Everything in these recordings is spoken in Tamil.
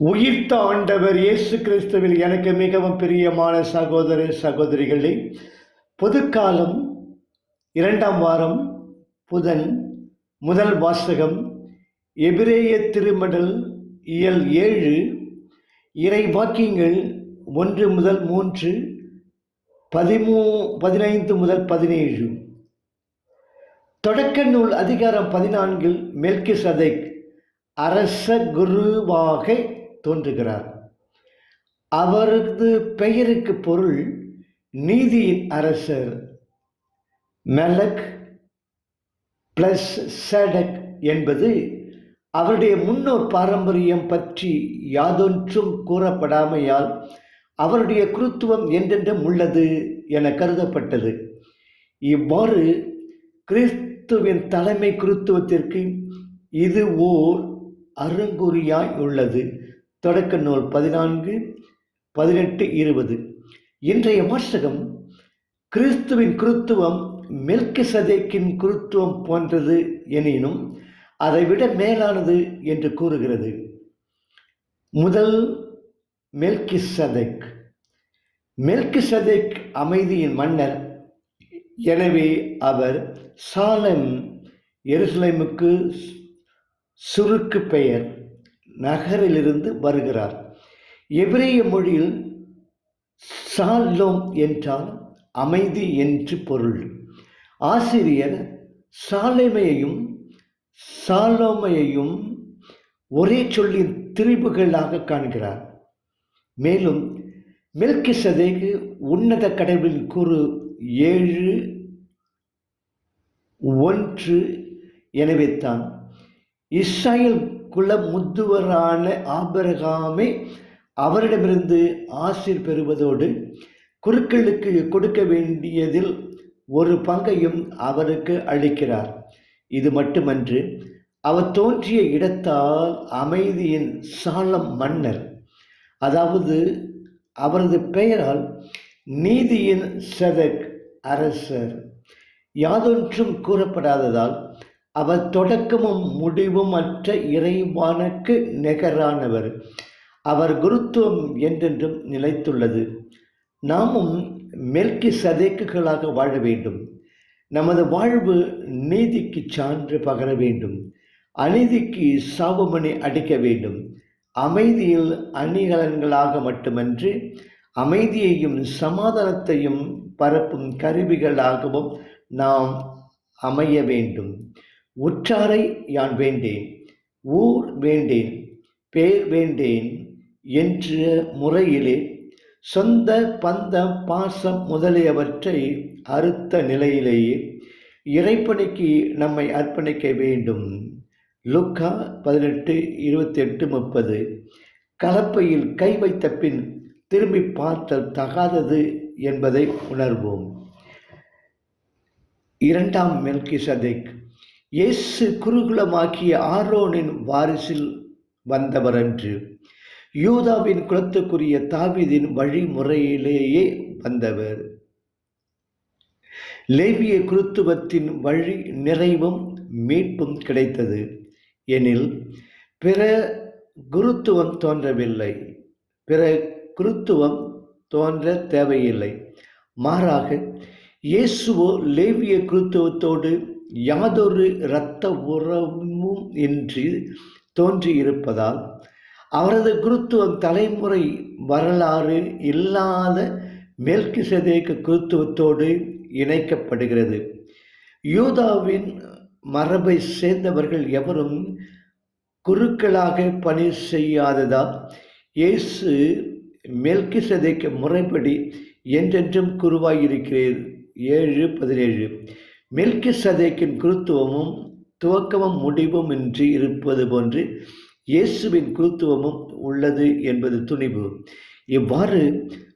உயிர்த்த ஆண்டவர் இயேசு கிறிஸ்துவில் எனக்கு மிகவும் பிரியமான சகோதர சகோதரிகளே பொதுக்காலம் இரண்டாம் வாரம் புதன் முதல் வாசகம் எபிரேய திருமடல் இயல் ஏழு இறை வாக்கியங்கள் ஒன்று முதல் மூன்று பதிமூ பதினைந்து முதல் பதினேழு. தொடக்க நூல் அதிகாரம் பதினான்கில் மெல்கி சதைக் அரச குருவாக தோன்றுகிறார். அவரது பெயருக்கு பொருள் நீதியின் அரசர். மெலக் பிளஸ் சடக் என்பது அவருடைய முன்னோர் பாரம்பரியம் பற்றி யாதொன்றும் கூறப்படாமையால் அவருடைய குருத்துவம் என்றென்றும் உள்ளது என கருதப்பட்டது. இவ்வாறு கிறிஸ்துவின் தலைமை குருத்துவத்திற்கு இது ஓர் அருங்குறியாய் உள்ளது. தொடக்க நூல் பதினான்கு பதினெட்டு இருபது. இன்றைய வாசகம் கிறிஸ்துவின் குருத்துவம் மெல்கி சதேக்கின் குருத்துவம் போன்றது எனினும் அதைவிட மேலானது என்று கூறுகிறது. முதல் மெல்கி சதேக் மெல்கி சதேக் அமைதியின் மன்னர். எனவே அவர் சாலம் எருசலேமுக்கு சுருக்கு பெயர். நகரிலிருந்து வருகிறார். எபிரேய மொழியில் சாலோம் என்றால் அமைதி என்று பொருள். ஆசிரியர் சாலைமையையும் சாலோமையையும் ஒரே சொல்லின் திரிபுகளாக காண்கிறார். மேலும் மெல்கி சதேகு உன்னத கடவுளின் கூறு ஏழு ஒன்று எனவே தான் இஸ்ராயல் குல முத்துவரான ஆபரகாமே அவரிடமிருந்து ஆசிர் பெறுவதோடு குருக்களுக்கு கொடுக்க வேண்டியதில் ஒரு பங்கையும் அவருக்கு அளிக்கிறார். இது மட்டுமன்று அவர் தோன்றிய இடத்தால் அமைதியின் சாலம் மன்னர். அதாவது அவரது பெயரால் நீதியின் சதக் அரசர். யாதொன்றும் கூறப்படாததால் அவர் தொடக்கமும் முடிவும் அற்ற இறைவானுக்கு நிகரானவர். அவர் குருத்துவம் என்றென்றும் நிலைத்துள்ளது. நாமும் மெல்கி சதேக்குகளாக வாழ வேண்டும். நமது வாழ்வு நீதிக்கு சான்று பகர வேண்டும். அநீதிக்கு சாவுமணி அடிக்க வேண்டும். அமைதியில் அணிகலன்களாக மட்டுமன்றி அமைதியையும் சமாதானத்தையும் பரப்பும் கருவிகளாகவும் நாம் அமைய வேண்டும். உற்றாரை யான் வேண்டேன்? ஊர் வேண்டேன் பேர் வேண்டேன் என்ற முறையிலே சொந்த பந்தம் பாசம் முதலியவற்றை அறுத்த நிலையிலேயே இறைப்பணிக்கு நம்மை அர்ப்பணிக்க வேண்டும். லுக்கா பதினெட்டு இருபத்தி எட்டு முப்பது. கலப்பையில் கை வைத்த பின் திரும்பி பார்த்தல் தகாதது என்பதை உணர்வோம். இரண்டாம் மெல்கி சதேக் இயேசு குருகுலமாக்கிய ஆரோனின் வாரிசில் வந்தவரன்று யூதாவின் குலத்துக்குரிய தாவிதின் வழிமுறையிலேயே வந்தவர். லேவிய குருத்துவத்தின் வழி நிறைவும் மீட்பும் கிடைத்தது. எனில் பிற குருத்துவம் தோன்றவில்லை. பிற குருத்துவம் தோன்ற தேவையில்லை. மாறாக இயேசுவோ லேவிய குருத்துவத்தோடு யாதொரு இரத்த உறவும் இன்றி தோன்றியிருப்பதால் அவரது குருத்துவம் தலைமுறை வரலாறு இல்லாத மேற்கு சதேக குருத்துவத்தோடு இணைக்கப்படுகிறது. யூதாவின் மரபை சேர்ந்தவர்கள் எவரும் குருக்களாக பணி செய்யாததால் இயேசு மேற்கு சதைக்கு முறைப்படி என்றென்றும் குருவாயிருக்கிறேன் ஏழு பதினேழு. மெல்கி சதைக்கின் குருத்துவமும் துவக்கமும் முடிவும் இன்றி இருப்பது போன்று இயேசுவின் குருத்துவமும் உள்ளது என்பது துணிவு. இவ்வாறு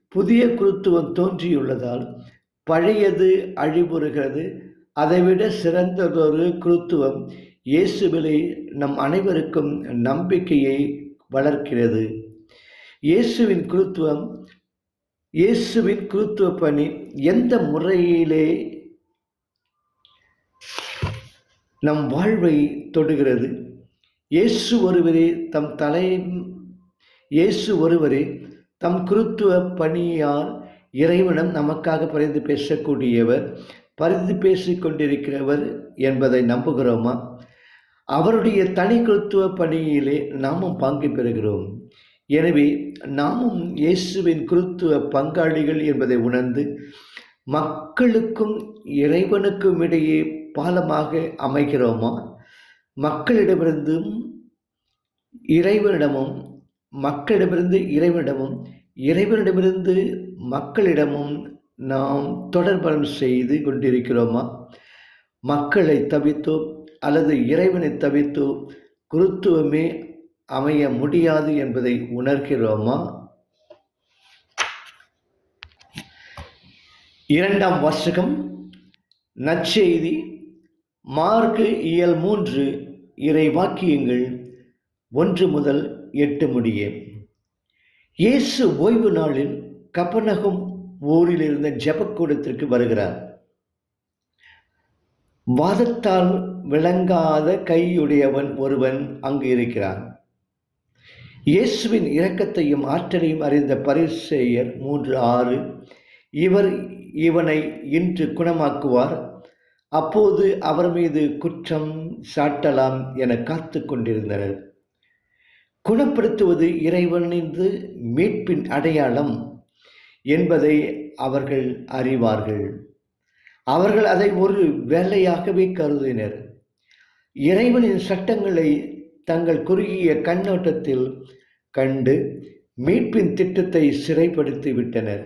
புதிய குருத்துவம் தோன்றியுள்ளதால் பழையது அழிவுறுகிறது. அதைவிட சிறந்ததொரு குருத்துவம் இயேசுவிலே நம் அனைவருக்கும் நம்பிக்கையை வளர்க்கிறது. இயேசுவின் குருத்துவம் இயேசுவின் குருத்துவ பணி எந்த முறையிலே நம் வாழ்வை தொடுகிறது. இயேசு ஒருவரே தம் தலை இயேசு ஒருவரே தம் குருத்துவ பணியால் இறைவனம் நமக்காக பரிந்து பேசக்கூடியவர் பரிந்து பேசிக்கொண்டிருக்கிறவர் என்பதை நம்புகிறோமா? அவருடைய தனி குருத்துவ பணியிலே நாமும் பங்கு பெறுகிறோம். எனவே நாமும் இயேசுவின் குருத்துவ பங்காளிகள் என்பதை உணர்ந்து மக்களுக்கும் இறைவனுக்கும் இடையே பாலமாக அமைகிறோமா? மக்களிடமிருந்தும் இறைவனிடமும் மக்களிடமிருந்து இறைவனிடமும் இறைவனிடமிருந்து மக்களிடமும் நாம் தொடர்பலம் செய்து கொண்டிருக்கிறோமா? மக்களை தவித்தோ அல்லது இறைவனை தவித்தோ குருத்துவமே அமைய முடியாது என்பதை உணர்கிறோமா? இரண்டாம் வாசகம் நற்செய்தி மார்க்கு இயல் மூன்று இறை வாக்கியங்கள் ஒன்று முதல் எட்டு முடிய. இயேசு ஓய்வு நாளில் கப்பநகம் ஊரில் இருந்த ஜபக்கூடத்திற்கு வருகிறார். வாதத்தால் விளங்காத கையுடையவன் ஒருவன் அங்கு இருக்கிறான். இயேசுவின் இரக்கத்தையும் ஆற்றலையும் அறிந்த பரிசேயர் மூன்று ஆறு இவர் இவனை இன்று குணமாக்குவார். அப்போது அவர் மீது குற்றம் சாட்டலாம் என காத்து கொண்டிருந்தனர். குணப்படுத்துவது இறைவனின்று மீட்பின் அடையாளம் என்பதை அவர்கள் அறிவார்கள். அவர்கள் அதை ஒரு வேலையாகவே கருதினர். இறைவனின் சட்டங்களை தங்கள் குறுகிய கண்ணோட்டத்தில் கண்டு மீட்பின் திட்டத்தை சிறைப்படுத்தி விட்டனர்.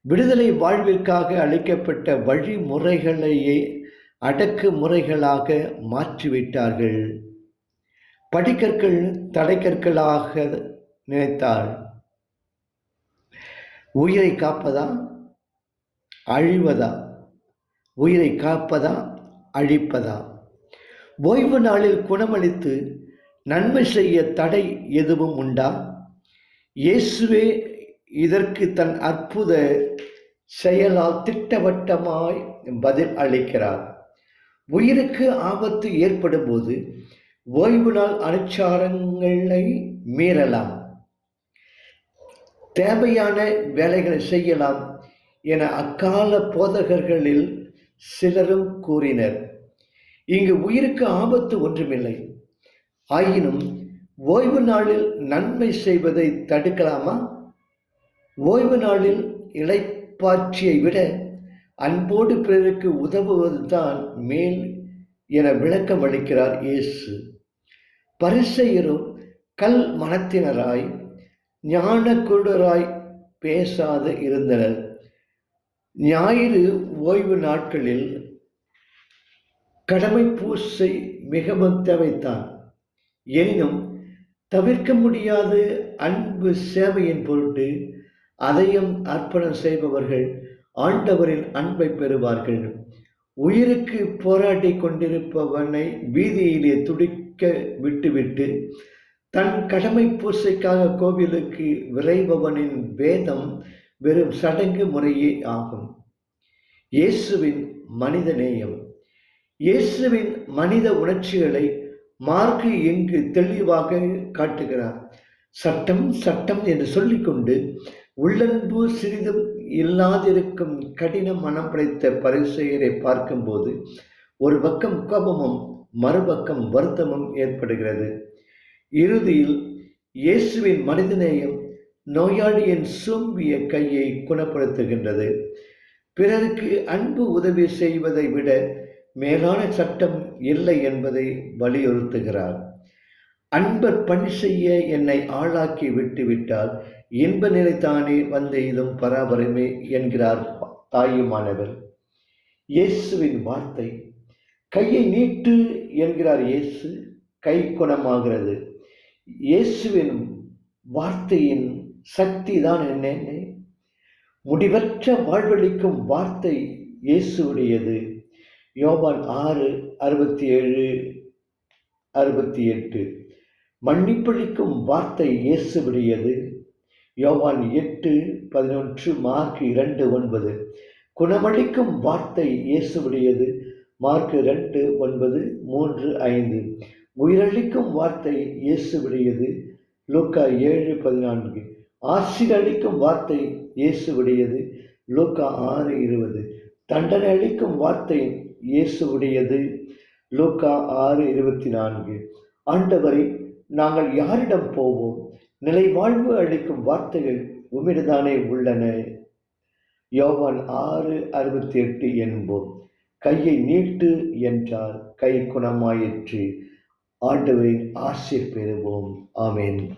விடுதலை வாழ்விற்காக அளிக்கப்பட்ட வழிமுறைகளையே அடக்கு முறைகளாக மாற்றிவிட்டார்கள். படிக்கற்கள் தடைக்கற்களாக நினைத்தாள். உயிரை காப்பதா? அழிவதா? உயிரை காப்பதா? அழிப்பதா? ஓய்வு நாளில் குணமளித்து நன்மை செய்ய தடை எதுவும் உண்டா? இயேசுவே இதற்கு தன் அற்புத செயலால் திட்டவட்டமாய் பதில் அளிக்கிறார். உயிருக்கு ஆபத்து ஏற்படும் போது ஓய்வு நாள் அனுச்சாரங்களை மீறலாம். தேவையான வேலைகளை செய்யலாம் என அக்கால போதகர்களில் சிலரும் கூறினர். இங்கு உயிருக்கு ஆபத்து ஒன்றுமில்லை. ஆயினும் ஓய்வு நாளில் நன்மை செய்வதை தடுக்கலாமா? ஓய்வு நாளில் இழைப்பாட்சியை விட அன்போடு பிறருக்கு உதவுவதுதான் மேல் என விளக்கம் அளிக்கிறார் இயேசு. பரிசெயரும் கல் மனத்தினராய் ஞான குருடராய் பேசாது இருந்தனர். ஞாயிறு ஓய்வு நாட்களில் கடமை பூசை மிகவும் தேவைத்தான். எனினும் தவிர்க்க முடியாத அன்பு சேவையின் பொருட்டு அதையும் அர்ப்பணம் செய்பவர்கள் ஆண்டவரின் அன்பை பெறுவார்கள். உயிருக்கு போராடி கொண்டிருப்பவனை வீதியிலே துடிக்க விட்டுவிட்டு தன் கடமை பூசைக்காக கோவிலுக்கு விரைபவனின் வேதம் வெறும் சடங்கு முறையே ஆகும். இயேசுவின் மனித நேயம். இயேசுவின் மனித உணர்ச்சிகளை மார்க்கு எங்கு தெளிவாக காட்டுகிறார். சட்டம் சட்டம் என்று சொல்லிக்கொண்டு உள்ளன்பு சிறிதும் இல்லாதிருக்கும் கடின மனம் படைத்த பரிசெயரை பார்க்கும்போது ஒரு பக்கம் கோபமும் மறுபக்கம் வருத்தமும் ஏற்படுகிறது. இறுதியில் இயேசுவின் மனிதநேயம் நோயாளியின் சோம்பிய கையை குணப்படுத்துகின்றது. பிறருக்கு அன்பு உதவி செய்வதை விட மேலான சட்டம் இல்லை என்பதை வலியுறுத்துகிறார். அன்பர் பணி செய்ய என்னை ஆளாக்கி விட்டுவிட்டால் இன்ப நிலைத்தானே வந்த வந்து இதும் பராபரமே என்கிறார் தாயுமானவர். இயேசுவின் வார்த்தை கையை நீட்டு என்கிறார் இயேசு கை குணமாகிறது. இயேசுவின் வார்த்தையின் சக்தி தான் என்னென்ன முடிவற்ற வாழ்வளிக்கும் வார்த்தை இயேசுடையது யோபான் ஆறு அறுபத்தி ஏழு அறுபத்தி எட்டு. மன்னிப்பளிக்கும் வார்த்தை இயேசுடையது யோவான் எட்டு பதினொன்று மார்க் இரண்டு ஒன்பது. குணமளிக்கும் வார்த்தை இயேசுவுடையது. மார்க் ரெண்டு ஒன்பது மூன்று ஐந்து. உயிரளிக்கும் வார்த்தை இயேசுடையது லூக்கா ஏழு பதினான்கு. ஆசீர்வதிக்கும் வார்த்தை இயேசுவுடையது. லூக்கா ஆறு இருபது. தண்டனை அளிக்கும் வார்த்தை இயேசுவுடையது. லூக்கா ஆறு இருபத்தி நான்கு. ஆண்டவரை நாங்கள் யாரிடம் போவோம்? நிலை வாழ்வு அளிக்கும் வார்த்தைகள் உமிடுதானே உள்ளன. யோவான் ஆறு அறுபத்தி எட்டு என்போம். கையை நீட்டு என்றார். கை குணமாயிற்று. ஆண்டவரின் ஆசிர் பெறுவோம். ஆமேன்.